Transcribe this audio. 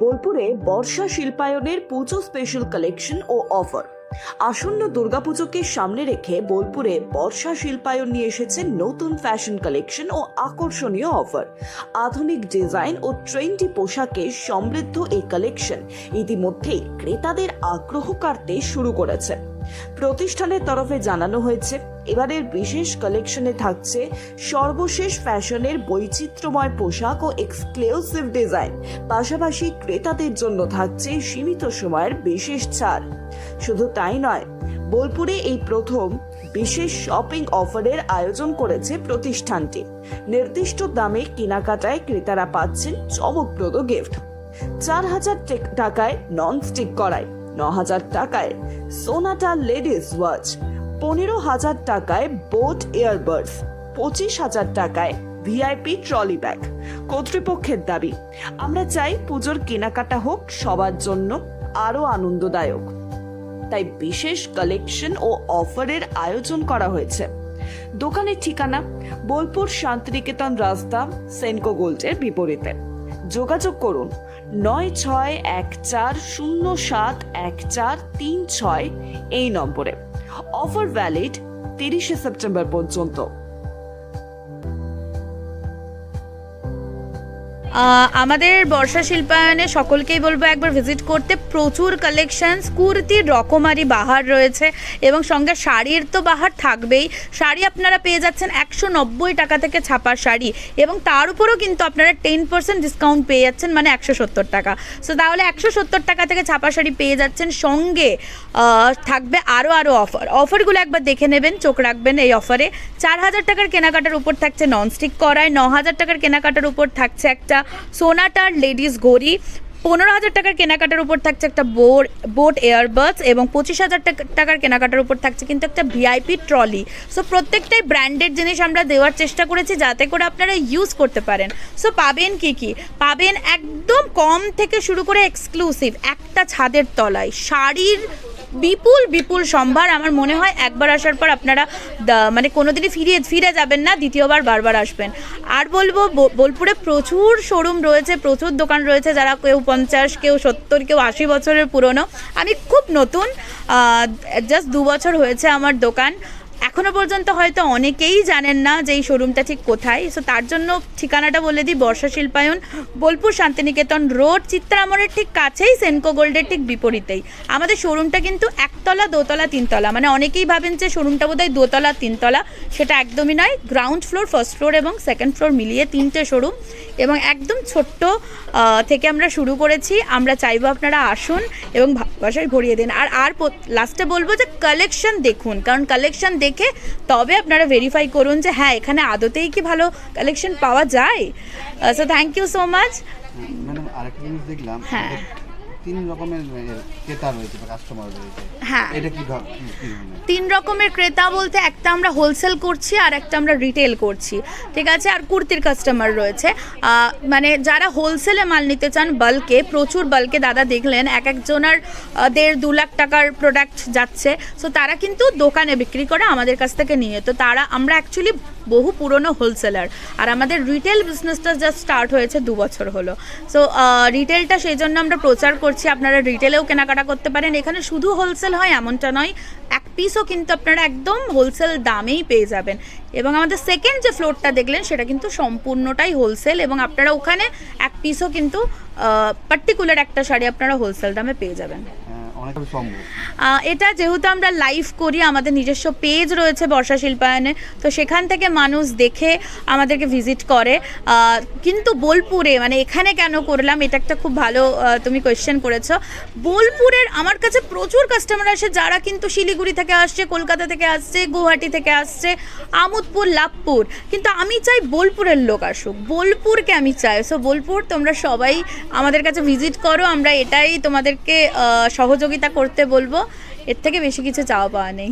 বোলপুরে বর্ষা শিল্পায়নের পুজো special collection ও offer আসন্ন দুর্গাপুজোকে সামনে রেখে বোলপুরে বর্ষা শিল্পায়ন নিয়ে এসেছে নতুন ফ্যাশন কালেকশন ও আকর্ষণীয় অফার আধুনিক ডিজাইন ও ট্রেন্ডি পোশাকে সমৃদ্ধ এই কালেকশন ইতিমধ্যেই ক্রেতাদের আগ্রহ কাটতে শুরু করেছে। প্রতিষ্ঠানের তরফে জানানো হয়েছে, এবারের বিশেষ কালেকশনে থাকছে সর্বশেষ ফ্যাশনের বৈচিত্র্যময় পোশাক ও এক্সক্লুসিভ ডিজাইন পাশাপাশি ক্রেতাদের জন্য থাকছে সীমিত সময়ের বিশেষ ছাড়। শুধু তাই নয়, বোলপুরে এই প্রথম বিশেষ শপিং অফারের আয়োজন করেছে প্রতিষ্ঠানটি। নির্দিষ্ট দামে কেনাকাটায় ক্রেতারা পাচ্ছেন চমকপ্রদ গিফট চার হাজার টাকায় নন স্টিক করায়। ন হাজার টাকায়। Sonata ladies watch. পনেরো হাজার টাকায় বোট ইয়ারবাডস পঁচিশ হাজার টাকায় ভিআইপি ট্রলি ব্যাগ। কর্তৃপক্ষের দাবি, আমরা চাই পুজোর কেনাকাটা হোক, সবার জন্য আরও আনন্দদায়ক। তাই বিশেষ কালেকশন ও অফারের আয়োজন করা হয়েছে। দোকানের ঠিকানা, বোলপুর শান্তিনিকেতন রাস্তা সেনকো গোল্ডের বিপরীতে। যোগাযোগ করুন নয় ছয় এক চার শূন্য সাত এক চার তিন ছয় এই নম্বরে। অফার ভ্যালিড তিরিশে সেপ্টেম্বর পর্যন্ত। আমাদের বর্ষা শিল্পায়নে সকলকেই বলব একবার ভিজিট করতে। প্রচুর কালেকশনস কুর্তির রকমারি বাহার রয়েছে এবং সঙ্গে শাড়ির তো বাহার থাকবেই। শাড়ি আপনারা পেয়ে যাচ্ছেন একশো নব্বই টাকা থেকে ছাপার শাড়ি এবং তার উপরেও কিন্তু আপনারা টেন পার্সেন্ট ডিসকাউন্ট পেয়ে যাচ্ছেন মানে একশো সত্তর টাকা। সো তাহলে একশো সত্তর টাকা থেকে ছাপা শাড়ি পেয়ে যাচ্ছেন। সঙ্গে থাকবে আরও আরও অফার অফারগুলো একবার দেখে নেবেন, চোখ রাখবেন এই অফারে চার হাজার টাকার কেনাকাটার উপর থাকছে ননস্টিক করায় ন হাজার টাকার কেনাকাটার উপর থাকছে একটা সোনাটার লেডিস ঘড়ি পনেরো হাজার টাকার কেনাকাটার উপর থাকছে একটা বোর, বোট এয়ারবাডস এবং পঁচিশ হাজার টাকা- টাকার কেনাকাটার উপর থাকছে কিন্তু একটা ভিআইপি ট্রলি। সো প্রত্যেকটাই ব্র্যান্ডেড জিনিস আমরা দেওয়ার চেষ্টা করেছি যাতে করে আপনারা ইউজ করতে পারেন। সো পাবেন কি কি? পাবেন একদম কম থেকে শুরু করে এক্সক্লুসিভ একটা ছাদের তলায়। শাড়ির বিপুল বিপুল সম্ভার আমার মনে হয় একবার আসার পর আপনারা মানে কোনোদিনই ফিরে ফিরে যাবেন না, দ্বিতীয়বার, বারবার আসবেন। আর বলব বোলপুরে প্রচুর শোরুম রয়েছে, প্রচুর দোকান রয়েছে যারা কেউ পঞ্চাশ, কেউ সত্তর, কেউ আশি বছরের পুরনো। আমি খুব নতুন জাস্ট দু বছর হয়েছে আমার দোকান। এখনও পর্যন্ত হয়তো অনেকেই জানেন না যে এই শোরুমটা ঠিক কোথায়। সো তার জন্য ঠিকানাটা বলে দিই, বর্ষা শিল্পায়ন, বোলপুর শান্তিনিকেতন রোড চিত্রামরের ঠিক কাছেই সেনকো গোল্ডের ঠিক বিপরীতেই। আমাদের শোরুমটা কিন্তু একতলা, দোতলা, তিনতলা। মানে অনেকেই ভাবেন যে শোরুমটা বোধহয় দোতলা, তিনতলা। সেটা একদমই নয় গ্রাউন্ড ফ্লোর ফার্স্ট ফ্লোর এবং সেকেন্ড ফ্লোর মিলিয়ে তিনটে শোরুম। এবং একদম ছোট্ট থেকে আমরা শুরু করেছি। আমরা চাইব আপনারা আসুন এবং ভালোবাসায় ভরিয়ে দিন। আর আর লাস্টে বলব যে কালেকশন দেখুন। কারণ কালেকশন দেখে তবে আপনারা ভেরিফাই করুন যে হ্যাঁ এখানে আদতেই কি ভালো কালেকশন পাওয়া যায় so thank you so much madam আরেকটা জিনিস দেখলাম হ্যাঁ। তিন রকমের ক্রেতা রয়েছে বা কাস্টমার রয়েছে। হ্যাঁ। এটা কি ধরনের তিন রকমের ক্রেতা বলতে একটা আমরা হোলসেল করছি আর একটা আমরা রিটেল করছি ঠিক আছে? আর কুর্তির কাস্টমার রয়েছে। মানে যারা হোলসেলে মাল নিতে চান বাল্কে প্রচুর বাল্কে দাদা দেখলেন এক একজনের দেড় দু লাখ টাকার প্রোডাক্ট যাচ্ছে। সো তারা কিন্তু দোকানে বিক্রি করে আমাদের কাছ থেকে নিয়ে। তো তারা আমরা অ্যাকচুয়ালি বহু পুরনো হোলসেলার আর আমাদের রিটেল বিজনেসটা জাস্ট স্টার্ট হয়েছে দু বছর হলো। সো রিটেলটা সেই জন্য আমরা প্রচার করছি। আপনারা রিটেলেও কেনাকাটা করতে পারেন। এখানে শুধু হোলসেল হয়, এমনটা নয়, এক পিসও কিন্তু আপনারা একদম হোলসেল দামেই পেয়ে যাবেন। এবং আমাদের সেকেন্ড যে ফ্লোরটা দেখলেন, সেটা কিন্তু সম্পূর্ণটাই হোলসেল এবং আপনারা ওখানে এক পিসও কিন্তু পার্টিকুলার একটা শাড়ি আপনারা হোলসেল দামে পেয়ে যাবেন। এটা যেহেতু আমরা লাইভ করি আমাদের নিজস্ব পেজ রয়েছে বর্ষা শিল্পায়নে তো সেখান থেকে মানুষ দেখে আমাদেরকে ভিজিট করে। কিন্তু বোলপুরে মানে এখানে কেন করলাম এটা একটা খুব ভালো তুমি কোয়েশ্চেন করেছ। বোলপুরের আমার কাছে প্রচুর কাস্টমার আসে যারা কিন্তু শিলিগুড়ি থেকে আসছে কলকাতা থেকে আসছে গুয়াহাটি থেকে আসছে আমোদপুর লাভপুর। কিন্তু আমি চাই বোলপুরের লোক আসুক। বোলপুরকে আমি চাই। সো বোলপুর তোমরা সবাই আমাদের কাছে ভিজিট করো আমরা এটাই তোমাদেরকে আহ, সহযোগিতা করতে বলব। এর থেকে বেশি কিছু চাওয়া পাওয়া নেই।